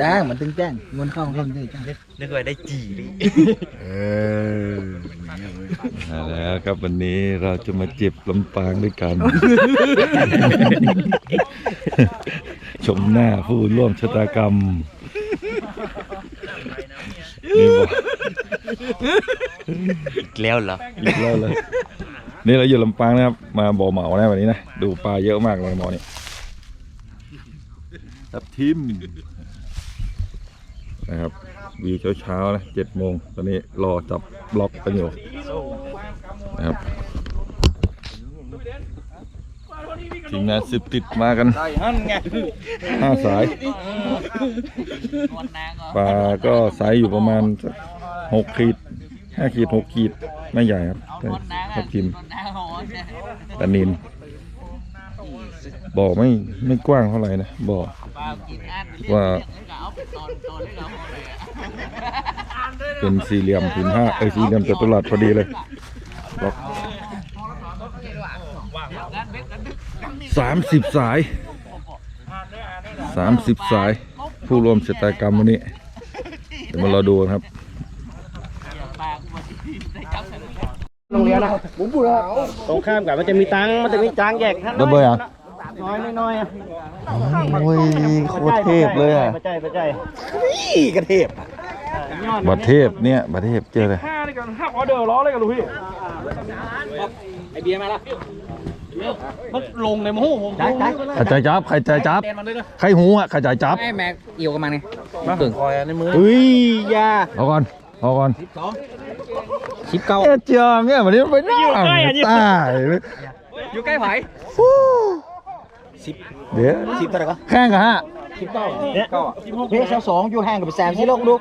จ้างมันตึงแจ้งเงินเข้าเข้าได้จ้างนึกว่าได้จีดิเออเอาแล้วครับวันนี้เราจะมาเจ็บลำปางด้วยกัน ชมหน้าผู้ร่วมชะตากรรมนี่บอกอีกแล้วเหรออีกแล้วเลยนี่เราอยู่ลำปางนะครับ มาบ่อเหมานะวันนี้นะ ดูปลาเยอะมากเลยบ่อนี้ทับทิม นะครับวีเช้าๆนะเจ็ดโมงตอนนี้รอจับบล็อกกันอยู่นะครับทีมงานสิบติดมากันห้าสายปลาก็ไซส์อยู่ประมาณหกขีดห้าขีดหกขีดไม่ใหญ่ครับแต่ทับทิมปลานินบ่อไม่ไม่กว้างเท่าไหร่นะบ่อ ว่าเป็นสี่เหลี่ยมผืนห้าเอ้ยสี่เหลี่ยมจัตุรัสพอดีเลยล็อกสามสิบสายสามสิบสายผู้ร่วมชะตากรรมวันนี้เดี๋ยวมาเราดูกันครับโรงเรียนนะบุ้มบุระตรงข้ามกับมันจะมีตังมันจะมีจางแยกท่านดับเบิลอะ น้อยน้อยๆอะโอ้ยโคตรเทพเลยอะประใจประใจกระเทพบัตรเทพเนี่ยบัตรเทพเจอเลยห้าเลยกันห้าออเดอร์ล้อเลยกันลูกพี่ไอเบียร์มาละมันลงในมหูผมได้ได้ใครใจจับใครใจจับเต้นมันเลยนะใครหูอะใครใจจับไอ้แม็กเอี่ยวกับมันไงมาถึงคอยในมือเฮ้ยยาเอาก่อนเอาก่อนชิปเก้าเอ๊ะเจียงเนี่ยวันนี้มันไปหน้าตายเลยอยู่ใกล้ไผ่ เดี๋ยวชิปเท่าไหร่ก็แข่งกันฮะชิปเก้าเนี่ยเพชรสองอยู่ห่างกับแซมชิโลกลูก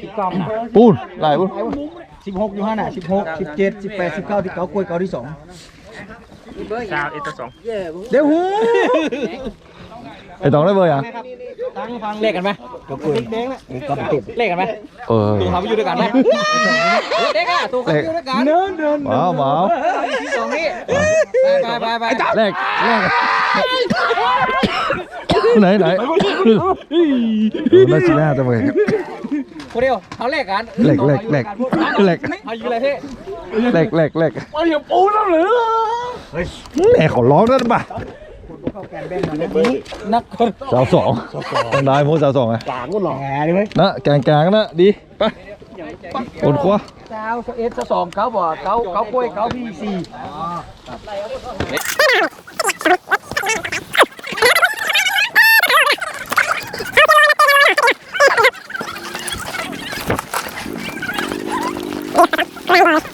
ชิปเก้าปูนไหลปูนสิบหกอยู่ห้าน่ะสิบหกสิบเจ็ดสิบแปดสิบเก้าที่เก้ากล้วยเก้าที่สองสาวเอตสองเดี๋ยวหูไอ้ตองได้เบอร์ยัง ตั้งฟังเลขกันไหมก็กล้วยก็เต็มเลขกันไหมเออตัวเขาไปอยู่ด้วยกันไหมเด็กอะตัวเขาอยู่ด้วยกันเดินเดินหมาหมาที่สองนี่ไปไปไปแรกแรกไหนไหนเออน่าชิน่าจังเลยคนเดียวเขาเลขกันแรกแรกแรกแรกเอาอยู่อะไรพี่แรกแรกแรกมาอย่าปูแล้วหรือแหน่ขอร้องด้วยนะป่ะ นักคนสาวสองต้องได้มูสาวสองไงหลางกูหรอแหมดิเว้ยนะแกงแกงนะดีไปโอนครัวเก้าเอสสองเขาบอกเขาเขากล้วยเขาพี่สี่โ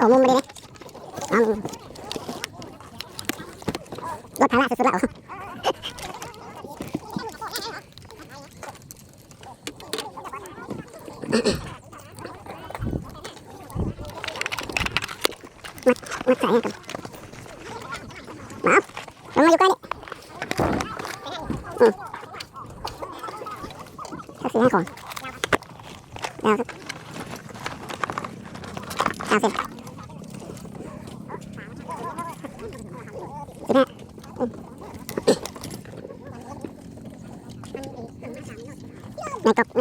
อ้มุมมาดีนะเอามุมรถภาระสุดๆแล้วมามาใส่ให้กันมาลงมาอยู่ใกล้นี่อืมสักสี่ให้ก่อนดาวสักดาวสิบ สิบห้าในกบ ต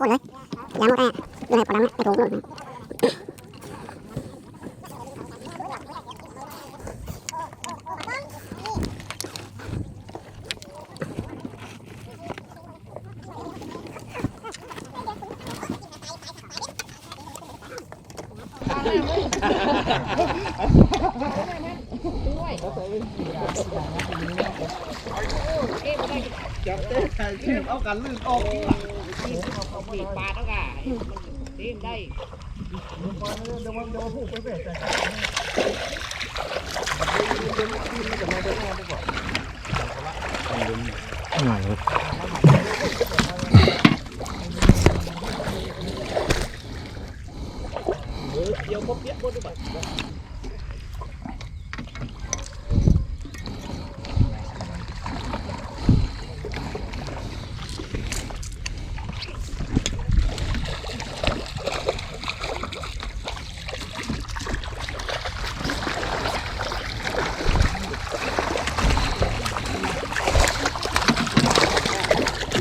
ัวไหนปลาดำเนี่ยไปโถงนู่น จับเต้เชือ้ยังใคร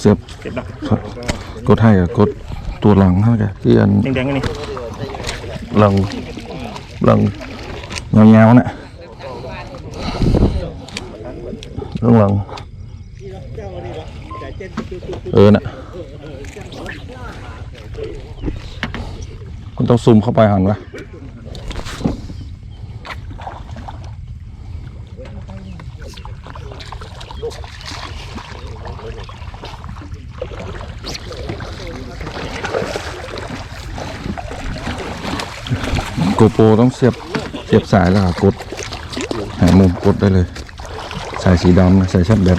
เสียบเก็บดักครับกดให้กับกดตัวหลังเท่ากันที่อันแดงๆกันนี่หลังหลังยาวๆน่ะเรื่องหลังเออน่ะคุณต้องซูมเข้าไปหันวะ โกโปรต้องเสียบเสียบสายแล้วก็กดหามุมกดได้เลย สายสีดำนะสายชัดแบบ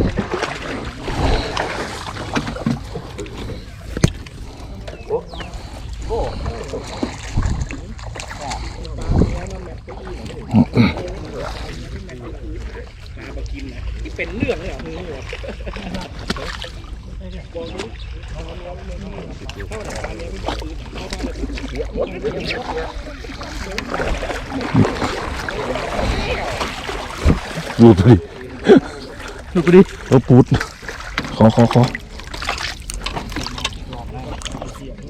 เออปูด ขอขอขอ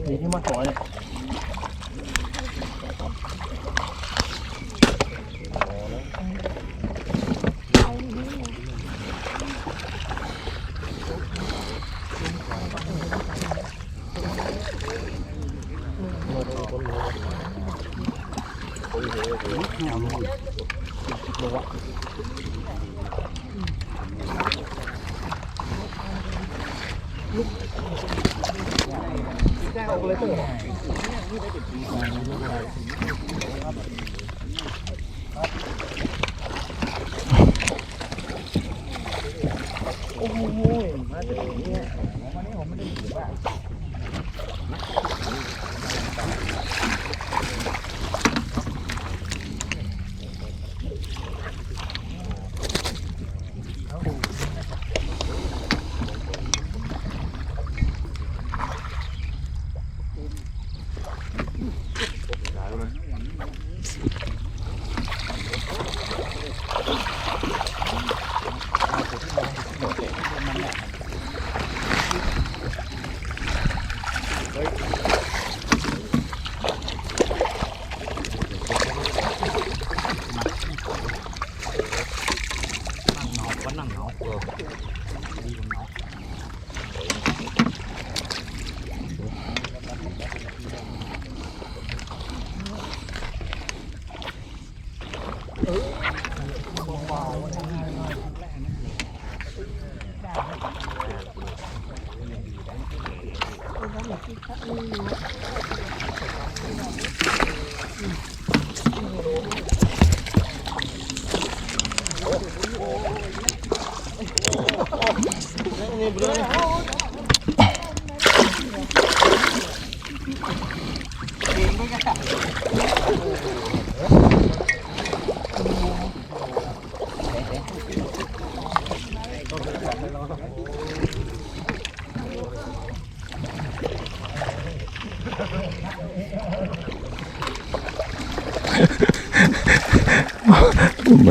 นี่ที่มาขอเนี่ย Thank you.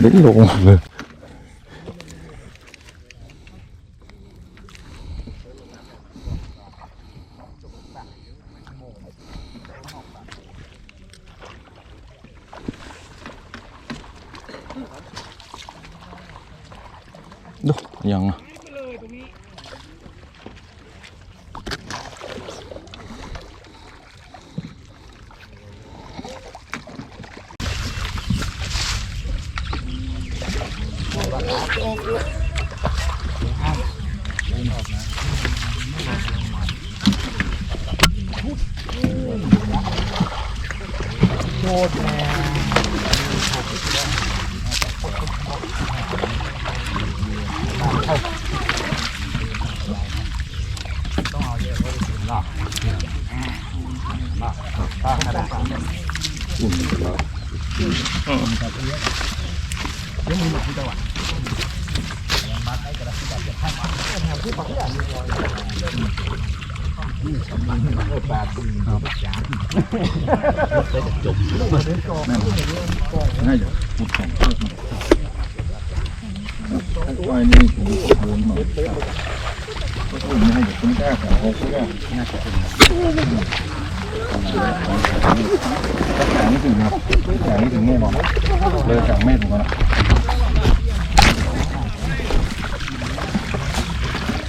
ไม่ได้ลง น่าจะพูดสองเรื่องไว้นี่ผมโดนมาก็พูดไม่ให้เด็กคนแรกของเขาเพื่นน่าจะเป็นแข็งไม่ถึงครับแข็งไม่ถึงแน่นอนเลยแข็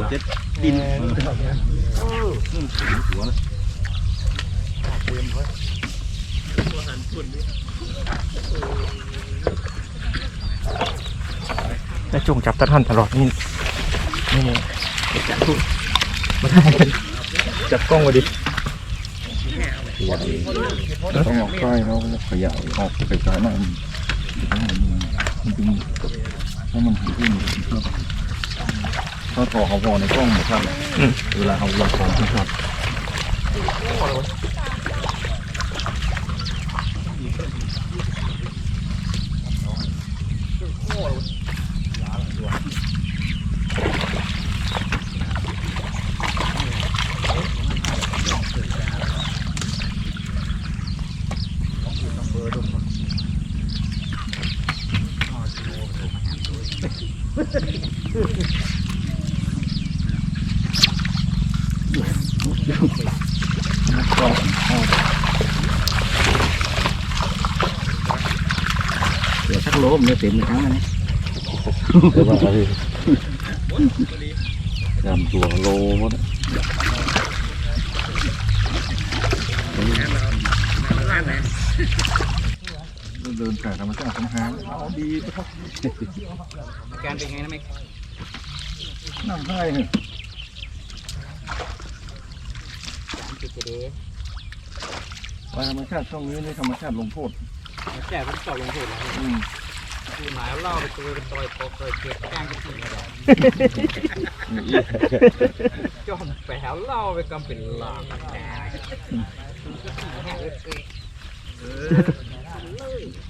งจะวิ่งแต่จุงจับตะท่านตลอดนี่นี่จับทุกมาได้จับกล้องมาดิต้องออกใต้แล้วก็ขยายออกไปไกลมาก มันมันเป็นถ้ามันขึ้นถ้าต่อเขาพอในกล้องหมดท่านเวลาเขาลงของที่ชับ เเดี๋ยวสักโลมเนี่ยเต็มเลยทั้งนั้นนะเดี๋ยวว่าอะไรยำตัวโลหมดเดินกาธรรมชาติธรรมชาติเอาดีครับอาการเป็นไงนะแม่นั่งให้เนี่ยติดเดย์ว่าธรรมชาติช่องนี้นี่ธรรมชาติลงโทษแก่ผมเจาะลงโทษแล้วอืม คือหมายเล่าไปตัวเป็นต่อยปอกเลยเก็บก้างกันทีนะจอมไปหาเล่าไปกำเป็นลาง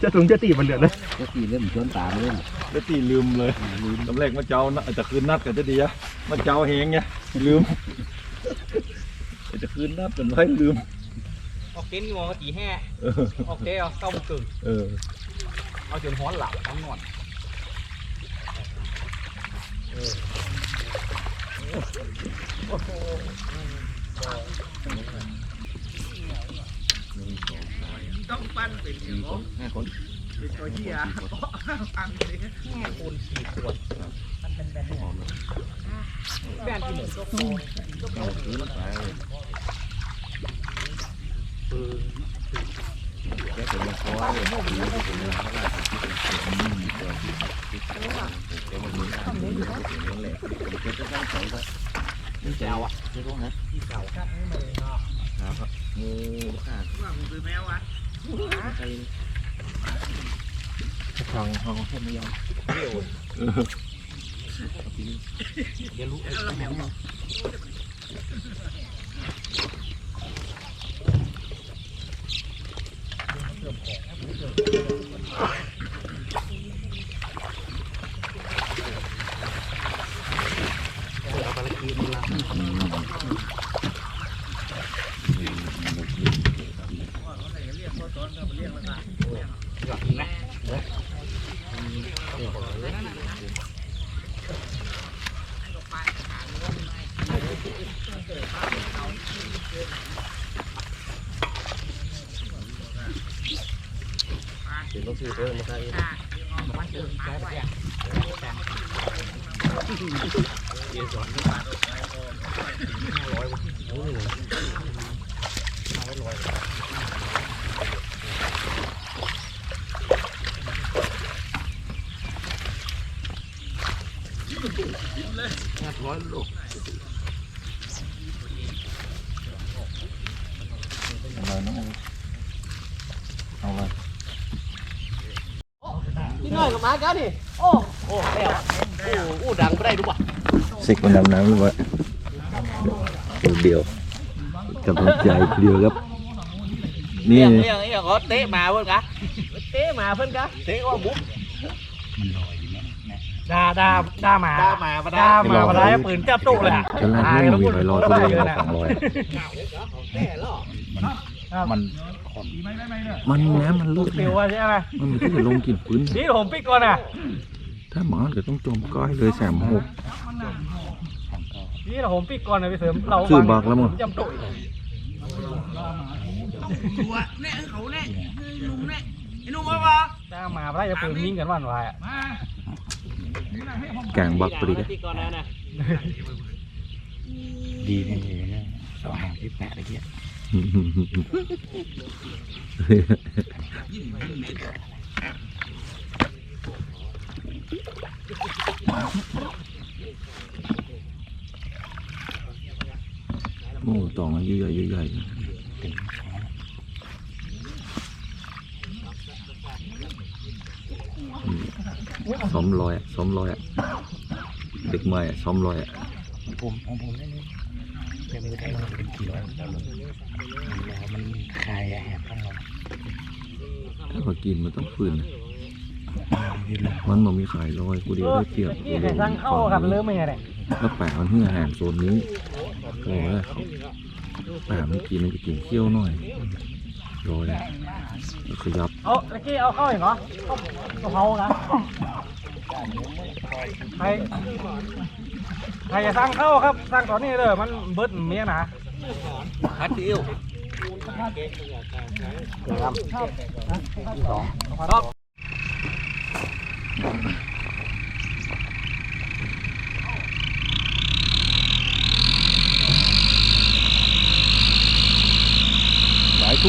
จะถุงจะตีมันเหลือเลยจะตีเล่มชวนตาเล่นแล้วตีลืมเลยลืมตำแรกมาเจ้านะจะคืนนัดกันจะดีอะมาเจ้าเฮงไงลืมจะคืนนัดกันไว้ลืมออกเต้นงอตีแห่เออออกเต้เอาเก้าโมงครึ่ง เอาจนห้อนหลับทั้งนอนห้าคนแบนที่หนึ่งเอาคืนไปแค่เป็นคอเลยนี่แจวอะนี่พวกนั้นที่เก่าครับงูข้าว่าผมซื้อแมวอ่ะใครฟังฟังแค่ไม่ยอมเดี๋ยวเดี๋ ยวรู้ไอ้แมวอะไรน้องเอาอะไรพี่น้อยกับมาเจ้าดิโอ้โอ้แล้วโอ้ดังไม่ได้ดูป่ะสิกมันดำน้ำไว้ป่ะเดียวกำลังใจเดียวครับนี่เรื่องเรื่องเรื่องเขาเตะมาเพื่อนกะเตะมาเพื่อนกะเตะว่าบุ๊ ดาดาดามาดามาดามาดาปืนจับตู้เลยอะกำลังที่มีรอยรอยตัวเองสองรอยมันมันแง้มมันเลือดเปียวใช่ไหมมันไม่ใช่จะลงกินปืนนี่ผมปิดก่อนอะถ้าหมอนก็ต้องจมก้อยเลยแสมหกนี่เราผมปิดก่อนนะไปเสริมเราซื้อบักแล้วมั้งจำตู้ดามาได้จะปืนยิงกันวันวายอะ แกงบักปรีกอะปิดก่อนแล้วนะดีนี่นะสองห้าสิบแปดไอ้เหี้ยโอ้ตองอายุใหญ่ใหญ่ ซ้อมลอยอะซ้อมลอยอะเด็กใหม่อะซ้อมลอยอะผมของผมนี่ยังไม่ได้มาเป็นกี่ร้อยแล้วมันคลายแหบข้างเราถ้าว่ากินมันต้องฝืนนะมันบ่มีขายลอยกูเดียวได้เปรียบนี่ใครสั่งเข้าครับเริ่มไม่ไงเนี่ยแล้วแปะมันเหื่อแหงโซนนี้โอ้ยเขาแปะมันกินมันจะกินเคี้ยวหน่อย ลอยอะแล้วขยับเอาตะกี้เอาเข้าอีกเหรอเข้ากะเพรานะใครใครจะสั่งเข้าครับสั่งตอนนี้เลยมันเบิดเมียนะฮัดดิวหลาย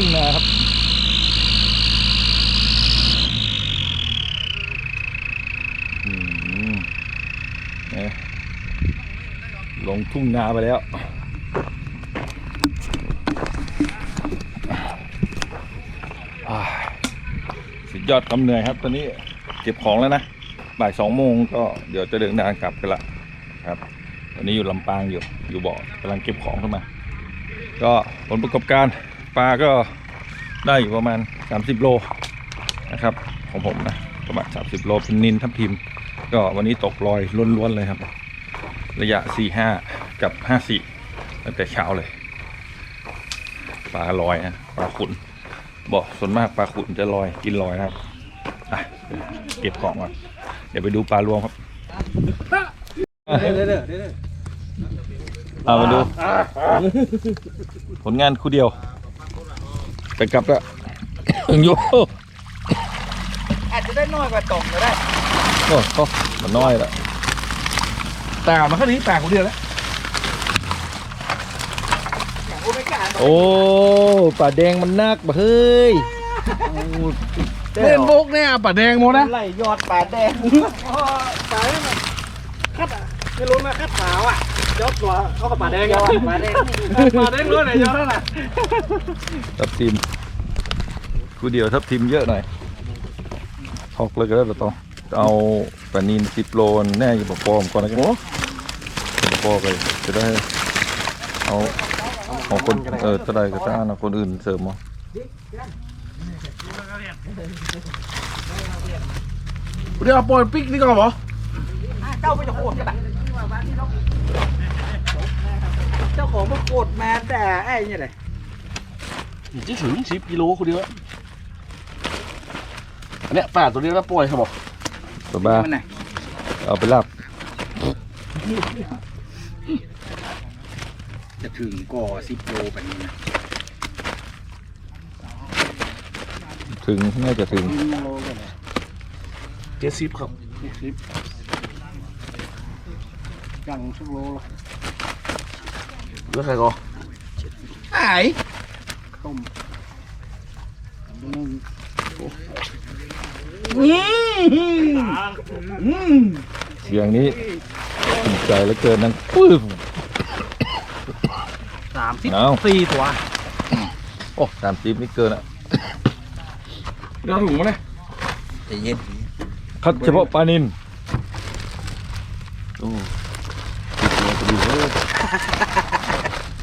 ทุ่งนาครับอืมเนี่ยลงทุ่งนาไปแล้วสุดยอดกำเหนื่อยครับ ตอนนี้เก็บของแล้วนะ บ่ายสองโมงก็เดี๋ยวจะเดินทางกลับกันละครับตอนนี้อยู่ลำปางอยู่ อยู่บ่อกำลังเก็บของขึ้นมา ก็ผลประกอบการ ปลาก็ได้อยู่ประมาณ 30 โลนะครับ ของผมนะประมาณ 30 โลเป็นนินทับทิม ก็วันนี้ตกลอยล้วนๆเลยครับ ระยะ 45 กับ 54ตั้งแต่เช้าเลย ปลาลอยนะปลาขุนบอกส่วนมากปลาขุนจะลอยกินลอยนะครับอะเก็บของก่อนเดี๋ยวไปดูปลารวมครับเด้อเด้อเด้อเด้อเอามาดู ผลงานคู่เดียว ไปกลับแล้วโยอาจจะได้น้อยกว่าตกก็ได้โอ้โหมันน้อยละแต่มันแค่นี้แปลกคนเดียวแล้วโอ้ป่าแดงมันนักบ่เฮ้ยเล่นบุกเนี่ยป่าแดงหมดนะไล่ยอดป่าแดงป่าเนี่ยคัดอะไม่รู้นะคัดขาวอะ ยอดตัวเขากับป่าแดงยอดป่าแดงป่าแดงรู้ไหนยอดเท่าไหร่ทับทิมคู่เดียวทับทิมเยอะหน่อยทอกเลยก็ได้แต่ต้องเอาปลานินสิบโลแน่อยู่ปะปอมก่อนนะกันปะปอไปจะได้เอาเอาคนเออจะได้ก็จะเอาคนอื่นเสริมมาเดี๋ยวเอาปล่อยปิกนี่ก่อนเหรอเจ้าไม่จะโกรธกันปะ เจ้าของมาโกรธมาแต่ไอ้เนี่ยเลยจะถึงสิบกิโลคนเดียวอันเนี้ยป่าตัวนี้แล้วปล่อยครับบอกสบายมันไหนเอาไปรับจะถึงก่อสิบโลแบบนี้นะถึงน่าจะถึงเจ็ดสิบครับเจ็ดสิบยังชั่วโลแล้ว ใครก็ไอ้ต้มเสียงนี้ถูกใจแล้วเกินนังปื้ม สามสิบเอา สี่ตัวโอ้สามสิบนี่เกินอะเดี๋ยวถุงมาเลยใจเย็นคัดเฉพาะปลานิน โอ้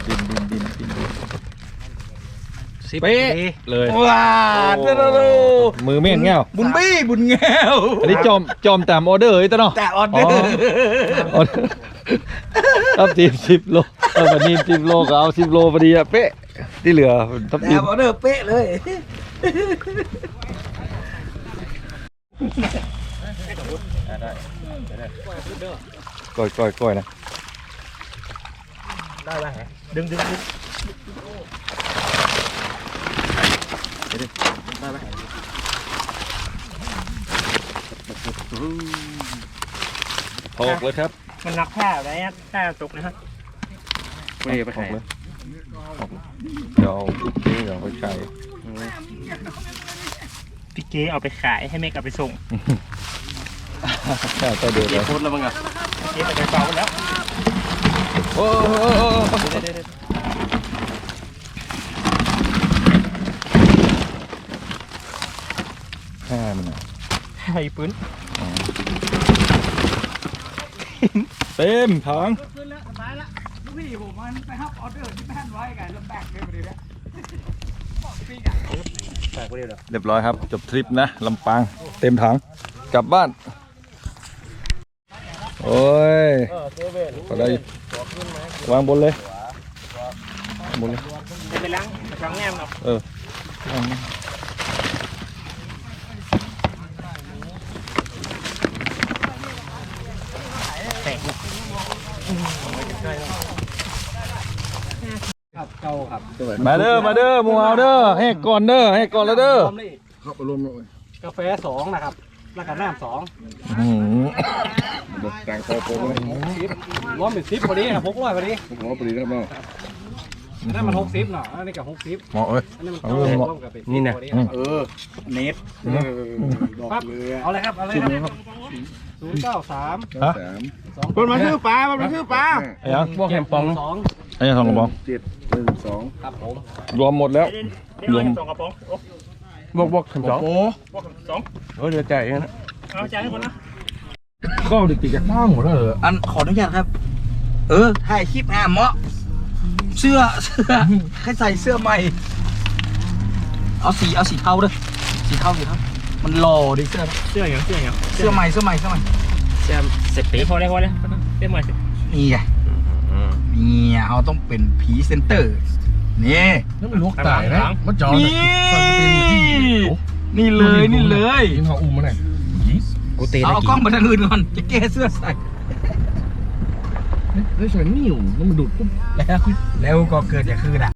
ดินดินดินดินดิน สิบเป๊ะเลยว้าเด้อเด้อเด้อมือเมี่ยงแง่วบุญบี้บุญแง้วอันนี้จอมจอมตามออเดอร์ไอ้ตะเนาะแต่ออเดอร์ออเดอร์ทับทีมสิบโลเอาปลานินสิบโลก็เอาสิบโลพอดีอะเป๊ะที่เหลือทับแต่ทีมออเดอร์เป๊ะเลยก้อยก้อยก้อยนะดึงดึงดึง ถอกเลยครับมันนักแค่ไรอะแค่ตกนะฮะไม่ไปถอขากยเลยถอกเลยเดี๋ยวเอาเดี๋ยวเอาไปใช้พี่เกเอาไปขายให้เมกเอาไปส่งแค่ตัวเดียวเลยโคตรแล้วมั้งอะพี่เกเอาไปเฝ้าแล้วโอ้โหแค่ มันอะไห้ปืนเต็มถังขึ้นแล้วสบายละลูกพี่ผมมันไปรับออเดอร์ที่แม่นไว้กันแล้วแบกเลยพอดีเนี่ยบอกพี่กันเรียบร้อยครับจบทริปนะลำปาง เต็มถังกลับบ้าน โอ้ยก็ได้วางบนเลยบนเลยจะไปล้างไปล้างแนมเนาะเออ วางนะมาเด้อมาเด้อหมูเอาเด้อให้ก่อนเด้อให้ก่อนแล้วเด้อครับรวมกาแฟสองนะครับแล้วก็น้ำสองอื้อหือสิบรวมเป็นสิบพอดีครับหกร้อยพอดีหัวปรีครับน้องอันนั้นมันหกสิบเนาะอันนี้ก็หกสิบเหมาะเอ้ยอันนี้มันเอาเรื่องเหมาะรวมกับเป็นนี่นะพอดีเออเน็ตครับเอาเลยครับเอาเลยครับศูนย์เก้าสามฮะสองคนมาซื้อปลามาซื้อปลาไอ้ยังพวกแฮมปองสองไอ้ยังทองกระบอกครับผมรวมหมดแล้วรวม สองกระป๋องบวกบวกแฮมสองบวกแฮมสองเออเดี๋ยวจ่ายเองนะเอาใจให้คนนะก็ติดจากข้างหมดแล้วเหรออันขออนุญาตครับ เออถ่ายคลิปอะเหมาะเสื้อเสื้อให้ใส่เสื้อใหม่ เอาสีเอาสีเทาด้วยสีเทาสีเทามันหล่อดิเสื้อเสื้ออย่างเสื้ออย่างเสื้อใหม่เสื้อใหม่เสื้อใหม่เสื้อเสร็จตีพอแล้วพอแล้วเสื้อใหม่นี่ไง นี่เราต้องเป็นพรีเซนเตอร์ นี่นี่มันลูกตายนะมันจอนี่นี่เลยนี่เลยยิงเขาอุ้มมาไหนกูเตะเอากล้องมาทางอื่นก่อนจะแก้เสื้อใส่ได้ใส่นิ่วแล้วมันดูดปุ๊บแล้วแล้วก็เกิดอย่างคืนอะ